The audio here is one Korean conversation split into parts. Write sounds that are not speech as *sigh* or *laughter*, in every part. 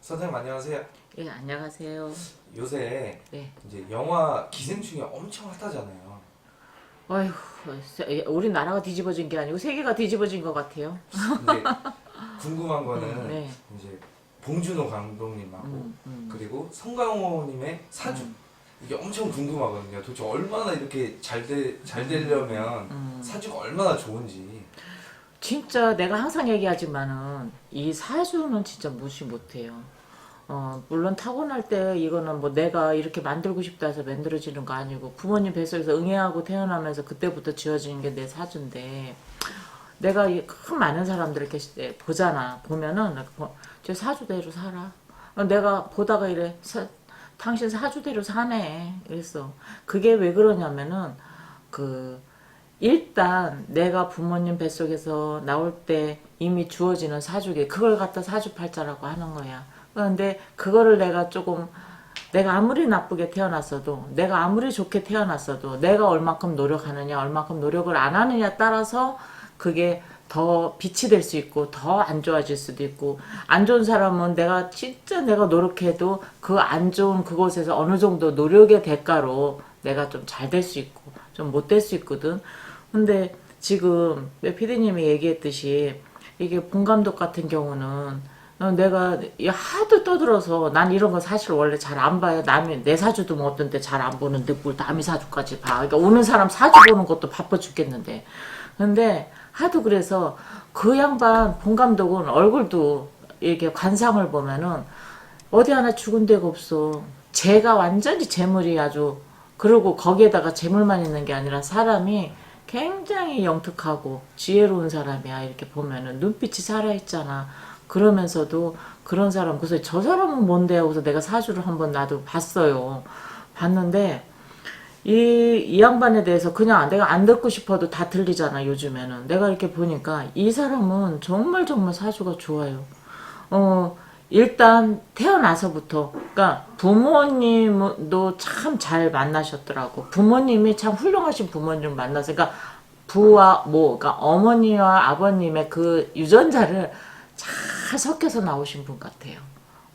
선생님 안녕하세요. 예, 안녕하세요. 요새 네. 이제 영화 기생충이 엄청 핫하잖아요. 어휴, 세- 우리 나라가 뒤집어진 게 아니고 세계가 뒤집어진 것 같아요. 궁금한 거는 *laughs* 네. 이제 봉준호 감독님하고 음, 음. 그리고 성강호님의 사주 이게 엄청 궁금하거든요. 도대체 얼마나 이렇게 잘되 잘 되려면 음. 사주가 얼마나 좋은지. 진짜 내가 항상 얘기하지만은 이 사주는 진짜 무시 못해요. 어, 물론 타고날 때 이거는 뭐 내가 이렇게 만들고 싶다 해서 만들어지는 거 아니고 부모님 뱃속에서 응애하고 태어나면서 그때부터 지어지는 게 내 사주인데 내가 이큰 많은 사람들 이렇게 시- 보잖아. 보면은 뭐, 저 사주대로 살아. 어, 내가 보다가 이래 사- 당신 사주대로 사네. 그랬어. 그게 왜 그러냐면은 그 일단 내가 부모님 뱃속에서 나올 때 이미 주어지는 사주게 그걸 갖다 사주팔자라고 하는 거야. 그런데 그거를 내가 조금 내가 아무리 나쁘게 태어났어도 내가 아무리 좋게 태어났어도 내가 얼만큼 노력하느냐 얼만큼 노력을 안 하느냐 따라서 그게 더 빛이 될 수 있고 더 안 좋아질 수도 있고 안 좋은 사람은 내가 진짜 내가 노력해도 그 안 좋은 그곳에서 어느 정도 노력의 대가로 내가 좀 잘 될 수 있고 좀 못 될 수 있거든. 근데 지금 피디님이 얘기했듯이 이게 본 감독 같은 경우는 어, 내가 이 하도 떠들어서 난 이런 거 사실 원래 잘 안 봐요. 남이 내 사주도 뭐 어떤 때잘안 보는데 뭘 남이 사주까지 봐. 그러니까 오는 사람 사주 보는 것도 바빠 죽겠는데. 근데 하도 그래서 그 양반 본 감독은 얼굴도 이렇게 관상을 보면은 어디 하나 죽은 데가 없어. 재가 완전히 재물이 아주 그리고 거기에다가 재물만 있는 게 아니라 사람이 굉장히 영특하고 지혜로운 사람이야. 이렇게 보면은 눈빛이 살아있잖아. 그러면서도 그런 사람 그래서 저 사람은 뭔데 하고서 내가 사주를 한번 나도 봤어요. 봤는데 이, 이 양반에 대해서 그냥 내가 안 듣고 싶어도 다 들리잖아 요즘에는. 내가 이렇게 보니까 이 사람은 정말 정말 사주가 좋아요. 어 일단 태어나서부터 그러니까 부모님도 참 잘 만나셨더라고. 부모님이 참 훌륭하신 부모님 만나서 그러니까 부와 모 그러니까 어머니와 아버님의 그 유전자를 잘 섞여서 나오신 분 같아요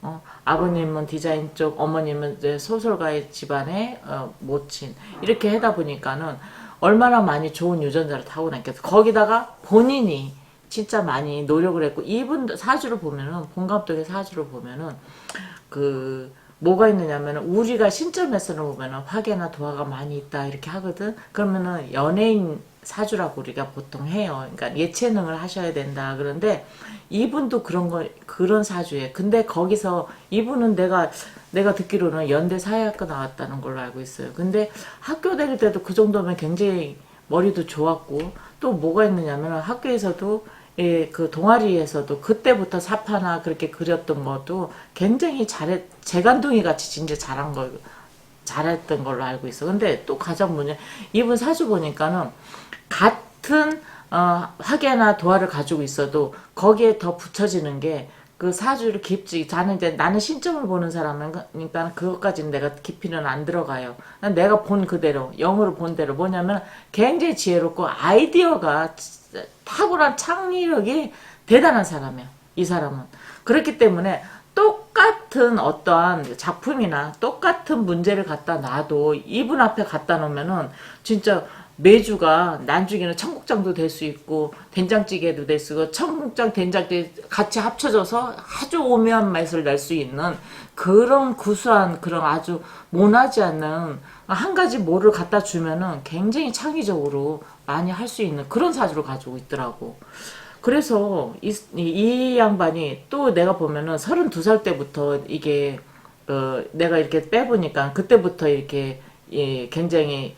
어, 아버님은 디자인 쪽, 어머님은 이제 소설가의 집안의 어, 모친 이렇게 하다 보니까는 얼마나 많이 좋은 유전자를 타고났겠어. 거기다가 본인이 진짜 많이 노력을 했고 이분 사주를 보면은 본 감독의 사주를 보면은 그 뭐가 있느냐면은 우리가 신점에서는 보면은 화계나 도화가 많이 있다 이렇게 하거든. 그러면은 연예인 사주라고 우리가 보통 해요. 그러니까 예체능을 하셔야 된다. 그런데 이분도 그런 거 그런 사주에. 근데 거기서 이분은 내가 내가 듣기로는 연대 사회학과 나왔다는 걸로 알고 있어요. 근데 학교 다닐 때도 그 정도면 굉장히 머리도 좋았고 또 뭐가 있느냐면 학교에서도 예, 그 동아리에서도 그때부터 사파나 그렇게 그렸던 것도 굉장히 잘했 재간둥이 같이 진짜 잘한 걸 잘했던 걸로 알고 있어. 근데 또 가장 문제 이분 사주 보니까는 같은 어, 화계나 도화를 가지고 있어도 거기에 더 붙여지는 게 그 사주를 깊지 나는 이제 나는 신점을 보는 사람이니까 그것까지는 내가 깊이는 안 들어가요. 난 내가 본 그대로 영으로 본 대로 뭐냐면 굉장히 지혜롭고 아이디어가 탁월한 창의력이 대단한 사람이야. 이 사람은 그렇기 때문에 똑같은 어떠한 작품이나 똑같은 문제를 갖다 놔도 이분 앞에 갖다 놓으면은 진짜 매주가 난중에는 청국장도 될 수 있고 된장찌개도 될 수 있고 청국장 된장찌개 같이 합쳐져서 아주 오묘한 맛을 낼 수 있는 그런 구수한 그런 아주 모나지 않는 한 가지 뭐를 갖다 주면은 굉장히 창의적으로 많이 할 수 있는 그런 사주를 가지고 있더라고. 그래서 이, 이 양반이 또 내가 보면은 32살 때부터 이게 어, 내가 이렇게 빼보니까 그때부터 이렇게 예, 굉장히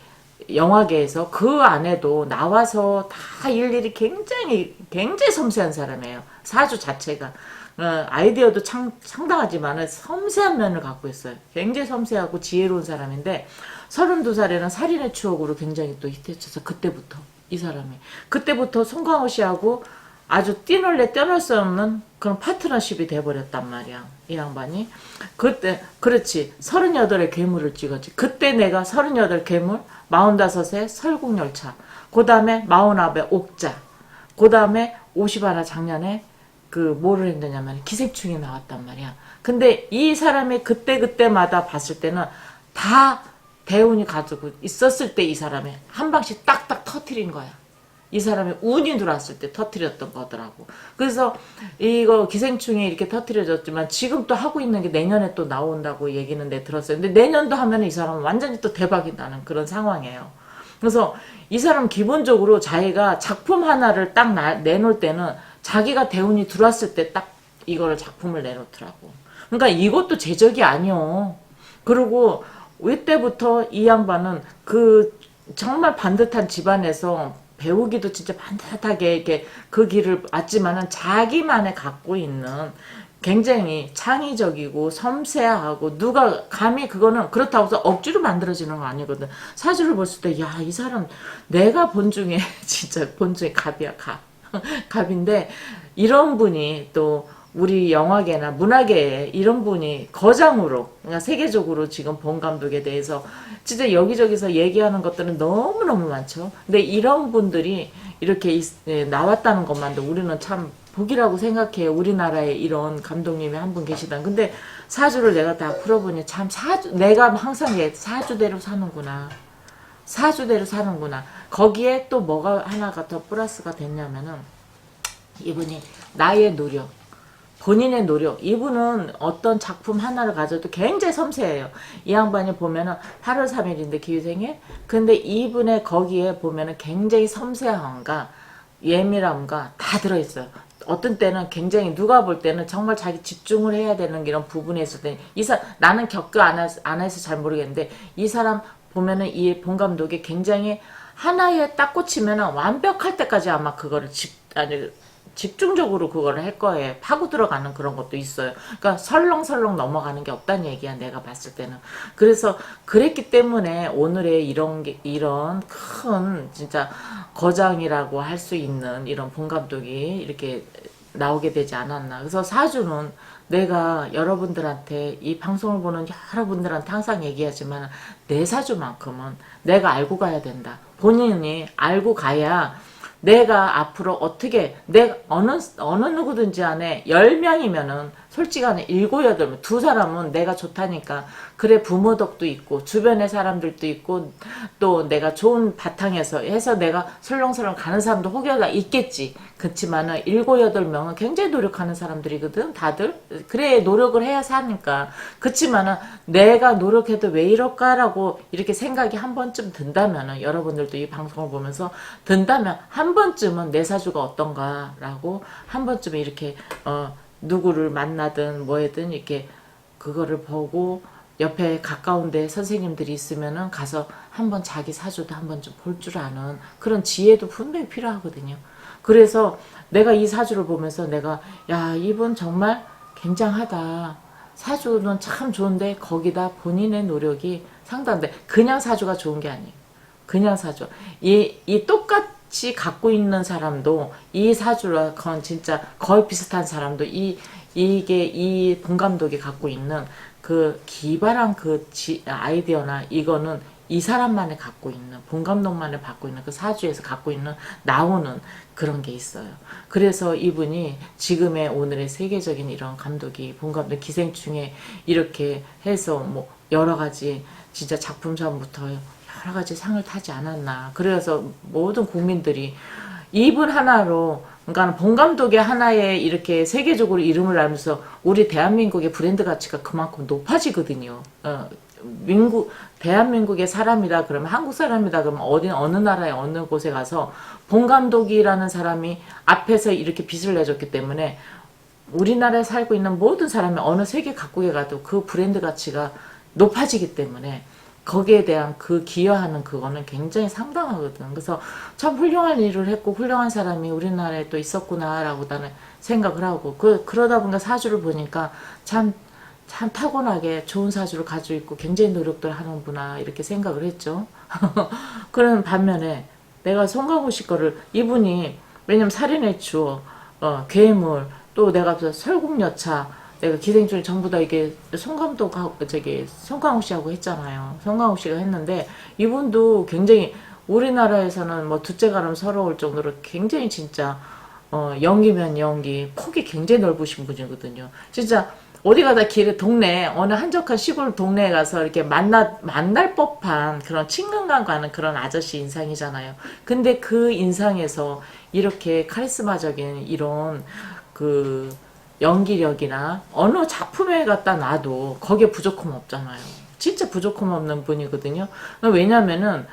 영화계에서 그 안에도 나와서 다 일일이 굉장히 굉장히 섬세한 사람이에요. 사주 자체가 어, 아이디어도 참, 상당하지만 섬세한 면을 갖고 있어요. 굉장히 섬세하고 지혜로운 사람인데 32살에는 살인의 추억으로 굉장히 또 히트쳤어. 그때부터 이 사람이 그때부터 송강호 씨하고 아주 뛰놀래 뛰놀 수 없는 그런 파트너십이 돼버렸단 말이야. 이 양반이. 그때, 그렇지. 38의 괴물을 찍었지. 그때 내가 38 괴물, 45의 설국열차, 그 다음에 49의 옥자, 그 다음에 51 작년에 그 뭐를 했느냐면 기생충이 나왔단 말이야. 근데 이 사람이 그때그때마다 봤을 때는 다 대운이 가지고 있었을 때 이 사람이 한 방씩 딱딱 터트린 거야. 이 사람이 운이 들어왔을 때 터트렸던 거더라고. 그래서 이거 기생충이 이렇게 터트려졌지만 지금 또 하고 있는 게 내년에 또 나온다고 얘기는 내 들었어요. 근데 내년도 하면 이 사람은 완전히 또 대박이 나는 그런 상황이에요. 그래서 이 사람 기본적으로 자기가 작품 하나를 딱 나- 내놓을 때는 자기가 대운이 들어왔을 때 딱 이거를 작품을 내놓더라고. 그러니까 이것도 제적이 아니요. 그리고 이때부터 이 양반은 그 정말 반듯한 집안에서 배우기도 진짜 반듯하게 이렇게 그 길을 왔지만은 자기만의 갖고 있는 굉장히 창의적이고 섬세하고 누가 감히 그거는 그렇다고 해서 억지로 만들어지는 거 아니거든. 사주를 봤을 때 야 이 사람 내가 본 중에 *laughs* 진짜 본 중에 갑이야 갑 *laughs* 갑인데 이런 분이 또 우리 영화계나 문화계에 이런 분이 거장으로 그러니까 세계적으로 지금 본 감독에 대해서 진짜 여기저기서 얘기하는 것들은 너무너무 많죠. 근데 이런 분들이 이렇게 있- 예, 나왔다는 것만도 우리는 참 복이라고 생각해요. 우리나라에 이런 감독님이 한 분 계시다. 근데 사주를 내가 다 풀어보니 참 사주 내가 항상 얘 사주대로 사는구나. 사주대로 사는구나. 거기에 또 뭐가 하나가 더 플러스가 됐냐면은 이분이 나의 노력, 본인의 노력. 이분은 어떤 작품 하나를 가져도 굉장히 섬세해요. 이 양반이 보면은 8월 3일인데 기생에 근데 이분의 거기에 보면은 굉장히 섬세함과 예민함과 다 들어있어요. 어떤 때는 굉장히 누가 볼 때는 정말 자기 집중을 해야 되는 이런 부분에 있을 때 이사 나는 겪어 안, 해서, 안 해서 잘 모르겠는데 이 사람 보면은 이 본 감독이 굉장히 하나에 딱 꽂히면은 완벽할 때까지 아마 그거를 집 아니 집중적으로 그거를 할 거예요. 파고 들어가는 그런 것도 있어요. 그러니까 설렁설렁 넘어가는 게 없다는 얘기야. 내가 봤을 때는. 그래서 그랬기 때문에 오늘의 이런 게 이런 큰 진짜 거장이라고 할 수 있는 이런 본 감독이 이렇게 나오게 되지 않았나. 그래서 사주는 내가 여러분들한테 이 방송을 보는 여러분들한테 항상 얘기하지만 내 사주만큼은 내가 알고 가야 된다. 본인이 알고 가야 내가 앞으로 어떻게 내 어느 어느 누구든지 안에 10명이면은 솔직히 안에 7, 8명. 두 사람은 내가 좋다니까. 그래 부모 덕도 있고 주변의 사람들도 있고 또 내가 좋은 바탕에서 해서 내가 설렁설렁 가는 사람도 혹여나 있겠지. 그렇지만은 7, 8명은 굉장히 노력하는 사람들이거든 다들. 그래 노력을 해야 사니까. 그렇지만은 내가 노력해도 왜 이럴까라고 이렇게 생각이 한 번쯤 든다면은 여러분들도 이 방송을 보면서 든다면 한 번쯤은 내 사주가 어떤가라고 한 번쯤 이렇게 어 누구를 만나든 뭐든 이렇게 그거를 보고 옆에 가까운데 선생님들이 있으면은 가서 한번 자기 사주도 한번 좀 볼 줄 아는 그런 지혜도 분명히 필요하거든요. 그래서 내가 이 사주를 보면서 내가 야 이분 정말 굉장하다. 사주는 참 좋은데 거기다 본인의 노력이 상당한데 그냥 사주가 좋은 게 아니에요. 그냥 사주. 이, 이 똑같 이 갖고 있는 사람도 이 사주라 건 진짜 거의 비슷한 사람도 이 이게 이 본 감독이 갖고 있는 그 기발한 그 지, 아이디어나 이거는 이 사람만이 갖고 있는 본 감독만이 갖고 있는 그 사주에서 갖고 있는 나오는 그런 게 있어요. 그래서 이분이 지금의 오늘의 세계적인 이런 감독이 본 감독 기생충에 이렇게 해서 뭐 여러 가지 진짜 작품상부터 여러 가지 상을 타지 않았나. 그래서 모든 국민들이 이분 하나로 그러니까 본 감독의 하나의 이렇게 세계적으로 이름을 알면서 우리 대한민국의 브랜드 가치가 그만큼 높아지거든요. 어, 민국 대한민국의 사람이다 그러면 한국 사람이다 그러면 어디 어느 나라에 어느 곳에 가서 본 감독이라는 사람이 앞에서 이렇게 빛을 내줬기 때문에 우리나라에 살고 있는 모든 사람이 어느 세계 각국에 가도 그 브랜드 가치가 높아지기 때문에 거기에 대한 그 기여하는 그거는 굉장히 상당하거든. 그래서 참 훌륭한 일을 했고 훌륭한 사람이 우리나라에 또 있었구나라고 나는 생각을 하고 그 그러다 보니까 사주를 보니까 참 참 타고나게 좋은 사주를 가지고 있고 굉장히 노력들 하는구나 이렇게 생각을 했죠. *laughs* 그런 반면에 내가 송강호 씨 거를 이분이 왜냐면 살인의 추억 어, 괴물 또 내가 그 설국열차 내가 기생충 전부 다 이게 송감독하고 저기 송강호 씨하고 했잖아요. 송강호 씨가 했는데 이분도 굉장히 우리나라에서는 뭐 둘째 가름 서러울 정도로 굉장히 진짜 어, 연기면 연기 폭이 굉장히 넓으신 분이거든요. 진짜 어디 가다 길에 동네 어느 한적한 시골 동네에 가서 이렇게 만나 만날 법한 그런 친근감 가는 그런 아저씨 인상이잖아요. 근데 그 인상에서 이렇게 카리스마적인 이런 그 연기력이나 어느 작품에 갖다 놔도 거기에 부족함 없잖아요. 진짜 부족함 없는 분이거든요. 왜냐면은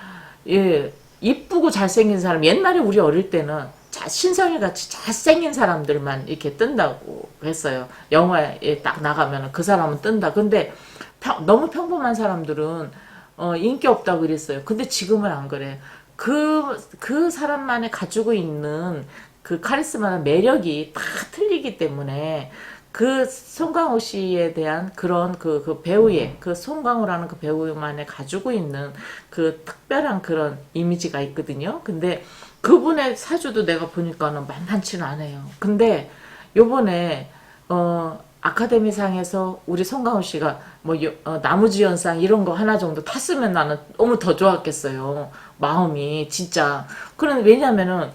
예 이쁘고 잘생긴 사람 옛날에 우리 어릴 때는 자, 신성일 같이 잘생긴 사람들만 이렇게 뜬다고 했어요. 영화에 딱 나가면 그 사람은 뜬다. 근데 평- 너무 평범한 사람들은 어, 인기 없다고 그랬어요. 근데 지금은 안 그래. 그, 그 사람만의 가지고 있는 그 카리스마나 매력이 다 틀리기 때문에 그 송강호 씨에 대한 그런 그, 그 배우의 그 송강호라는 그 배우만의 가지고 있는 그 특별한 그런 이미지가 있거든요. 근데 그분의 사주도 내가 보니까는 만만치는 않아요. 근데 요번에 어 아카데미상에서 우리 송강호 씨가 뭐 여- 어, 나무주연상 이런 거 하나 정도 탔으면 나는 너무 더 좋았겠어요. 마음이 진짜. 그런 왜냐면은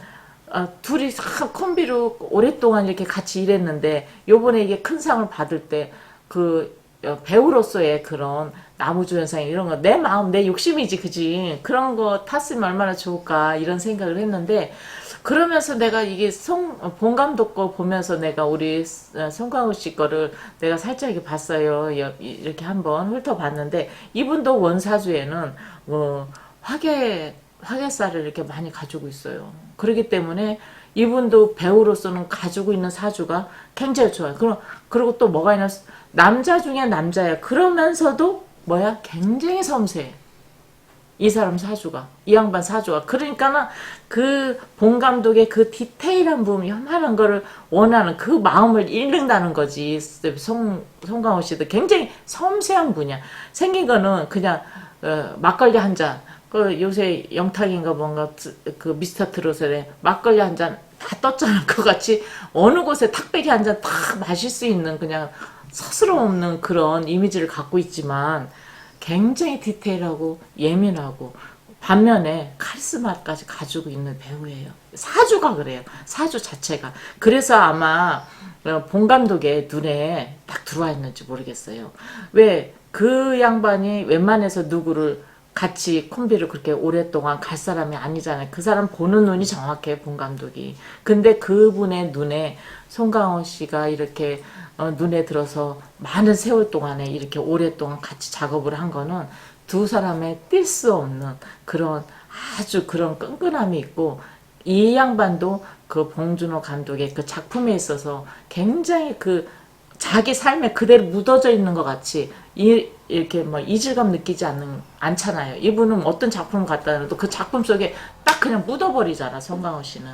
아, 둘이 싹 콤비로 오랫동안 이렇게 같이 일했는데 요번에 이게 큰 상을 받을 때 그 배우로서의 그런 나무주연상 이런 거 내 마음 내 욕심이지 그지 그런 거 탔으면 얼마나 좋을까 이런 생각을 했는데 그러면서 내가 이게 송, 본 감독 거 보면서 내가 우리 어, 송강호 씨 거를 내가 살짝 이렇게 봤어요. 여- 이렇게 한번 훑어봤는데 이분도 원사주에는 어, 화계, 화계살을 이렇게 많이 가지고 있어요. 그렇기 때문에 이분도 배우로서는 가지고 있는 사주가 굉장히 좋아요. 그럼, 그리고 또 뭐가 있냐. 남자 중에 남자야. 그러면서도 뭐야? 굉장히 섬세해. 이 사람 사주가 이 양반 사주가 그러니까는 그 본 감독의 그 디테일한 부분 요만한 거를 원하는 그 마음을 읽는다는 거지 송 송강호 씨도 굉장히 섬세한 분이야 생긴 거는 그냥 어, 막걸리 한잔 그 요새 영탁인가 뭔가 트- 그 미스터 트롯에 막걸리 한 잔 다 떴잖아 그 같이 어느 곳에 탁배기 한 잔 탁 마실 수 있는 그냥 서스럼 없는 그런 이미지를 갖고 있지만 굉장히 디테일하고 예민하고 반면에 카리스마까지 가지고 있는 배우예요. 사주가 그래요. 사주 자체가. 그래서 아마 어, 본 감독의 눈에 딱 들어와 있는지 모르겠어요. 왜 그 양반이 웬만해서 누구를 같이 콤비를 그렇게 오랫동안 갈 사람이 아니잖아요. 그 사람 보는 눈이 정확해, 본 감독이. 근데 그분의 눈에 송강호 씨가 이렇게 어, 눈에 들어서 많은 세월 동안에 이렇게 오랫동안 같이 작업을 한 거는 두 사람의 뗄 수 없는 그런 아주 그런 끈끈함이 있고 이 양반도 그 봉준호 감독의 그 작품에 있어서 굉장히 그 자기 삶에 그대로 묻어져 있는 것 같이 이, 이렇게 뭐 이질감 느끼지 않는 않잖아요. 이분은 어떤 작품을 갖다 놔도 그 작품 속에 딱 그냥 묻어버리잖아. 송강호 씨는.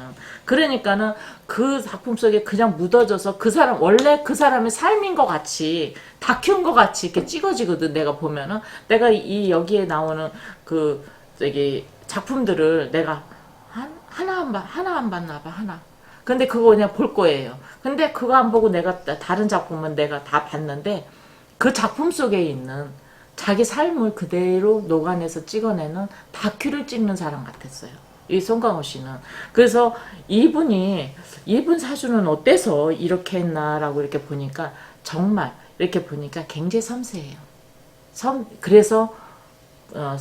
그러니까는 그 작품 속에 그냥 묻어져서 그 사람 원래 그 사람의 삶인 것 같이 다큐인 것 같이 이렇게 찍어지거든. 내가 보면은 내가 이 여기에 나오는 그 저기 작품들을 내가 한 하나 안 봐, 하나 안 봤나 봐 하나. 근데 그거 그냥 볼 거예요. 근데 그거 안 보고 내가 따- 다른 작품은 내가 다 봤는데 그 작품 속에 있는 자기 삶을 그대로 녹아내서 찍어내는 다큐를 찍는 사람 같았어요. 이 송강호 씨는. 그래서 이분이 이분 사주는 어때서 이렇게 했나라고 이렇게 보니까 정말 이렇게 보니까 굉장히 섬세해요. 섬 그래서 어,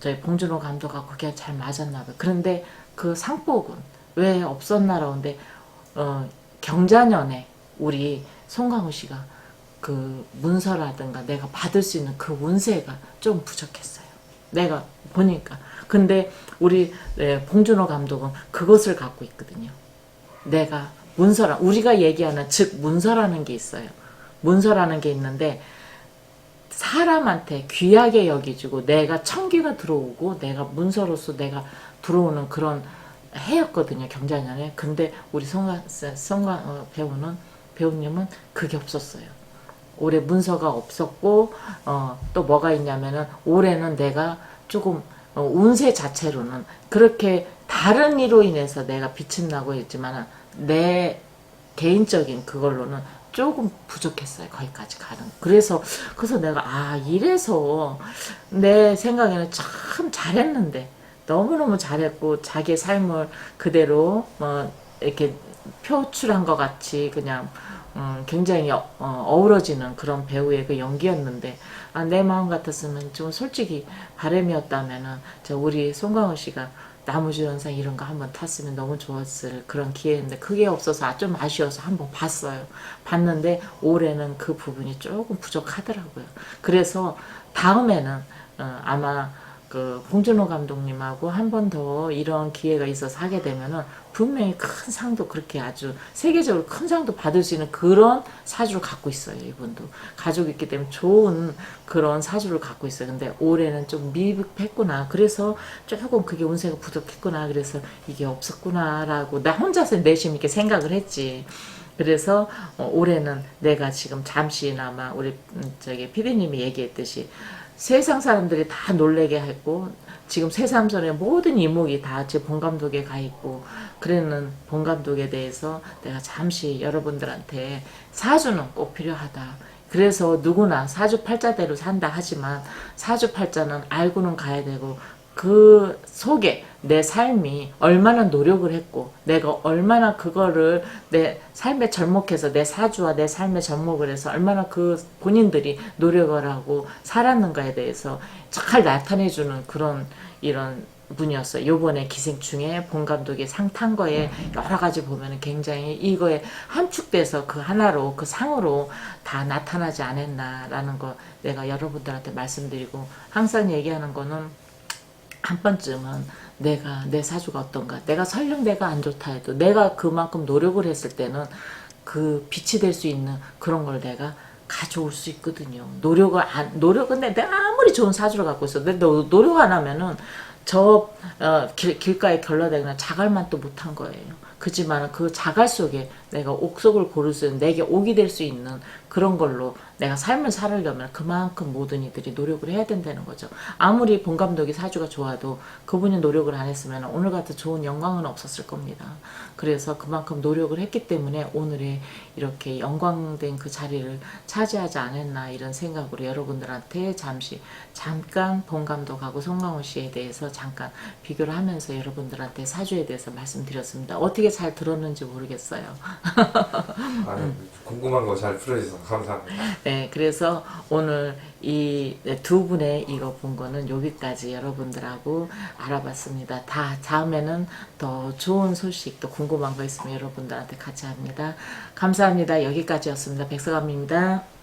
저희 봉준호 감독하고 그게 잘 맞았나 봐요. 그런데 그 상복은 왜 없었나라는데 어, 경자년에 우리 송강호 씨가 그 문서라든가 내가 받을 수 있는 그 운세가 좀 부족했어요. 내가 보니까. 근데 우리 네, 봉준호 감독은 그것을 갖고 있거든요. 내가 문서라 우리가 얘기하는 즉 문서라는 게 있어요. 문서라는 게 있는데 사람한테 귀하게 여기지고 내가 청기가 들어오고 내가 문서로서 내가 들어오는 그런 해였거든요 경자년에 근데 우리 성가 어, 배우는 배우님은 그게 없었어요 올해 문서가 없었고 어, 또 뭐가 있냐면은 올해는 내가 조금 어, 운세 자체로는 그렇게 다른 이로 인해서 내가 빛은 나고 있지만 내 개인적인 그걸로는 조금 부족했어요. 거기까지 가는. 그래서 그래서 내가 아 이래서 내 생각에는 참 잘했는데 너무너무 잘했고 자기의 삶을 그대로 뭐 이렇게 표출한 것 같이 그냥 음, 굉장히 어, 어우러지는 그런 배우의 그 연기였는데 아, 내 마음 같았으면 좀 솔직히 바람이었다면은 저 우리 송강호 씨가 나무주 연상 이런 거 한번 탔으면 너무 좋았을 그런 기회인데 그게 없어서 아, 좀 아쉬워서 한번 봤어요. 봤는데 올해는 그 부분이 조금 부족하더라고요. 그래서 다음에는 어, 아마 그 봉준호 감독님하고 한 번 더 이런 기회가 있어서 하게 되면은 분명히 큰 상도 그렇게 아주 세계적으로 큰 상도 받을 수 있는 그런 사주를 갖고 있어요 이분도. 가족이 있기 때문에 좋은 그런 사주를 갖고 있어요. 근데 올해는 좀 미흡했구나. 그래서 조금 그게 운세가 부족했구나. 그래서 이게 없었구나 라고 나 혼자서 내심 이렇게 생각을 했지. 그래서 어, 올해는 내가 지금 잠시나마 우리 음, 저기 피디님이 얘기했듯이 세상 사람들이 다 놀래게 했고 지금 새삼선의 모든 이목이 다 지금 본 감독에 가 있고 그러는 본 감독에 대해서 내가 잠시 여러분들한테 사주는 꼭 필요하다. 그래서 누구나 사주팔자대로 산다 하지만 사주팔자는 알고는 가야 되고 그 속에 내 삶이 얼마나 노력을 했고 내가 얼마나 그거를 내 삶에 접목해서 내 사주와 내 삶에 접목을 해서 얼마나 그 본인들이 노력을 하고 살았는가에 대해서 잘 나타내주는 그런 이런 분이었어요. 요번에 기생충에 본 감독이 상 탄 거에 여러 가지 보면은 굉장히 이거에 함축돼서 그 하나로 그 상으로 다 나타나지 않았나라는 거 내가 여러분들한테 말씀드리고 항상 얘기하는 거는 한 번쯤은 내가 내 사주가 어떤가. 내가 설령 내가 안 좋다 해도 내가 그만큼 노력을 했을 때는 그 빛이 될 수 있는 그런 걸 내가 가져올 수 있거든요. 노력을 안 노력은 내가 아무리 좋은 사주를 갖고 있어 근데 너 노력 안 하면은 저 어, 길, 길가에 결라대거나 자갈만 또 못한 거예요 그지만 그 자갈 속에 내가 옥석을 고를 수 있는 내게 옥이 될 수 있는 그런 걸로 내가 삶을 살으려면 그만큼 모든 이들이 노력을 해야 된다는 거죠. 아무리 본 감독이 사주가 좋아도 그분이 노력을 안 했으면 오늘 같은 좋은 영광은 없었을 겁니다. 그래서 그만큼 노력을 했기 때문에 오늘의 이렇게 영광된 그 자리를 차지하지 않았나 이런 생각으로 여러분들한테 잠시 잠깐 본 감독하고 송강호 씨에 대해서 잠깐 비교를 하면서 여러분들한테 사주에 대해서 말씀드렸습니다. 어떻게 잘 들었는지 모르겠어요. 아유, 궁금한 거 잘 풀어주셔서 감사합니다. 네, 그래서 오늘 이 두 분의 이거 본 거는 여기까지 여러분들하고 알아봤습니다. 다 다음에는 더 좋은 소식 또 궁금한 거 있으면 여러분들한테 같이 합니다. 감사합니다. 여기까지였습니다. 백서감입니다.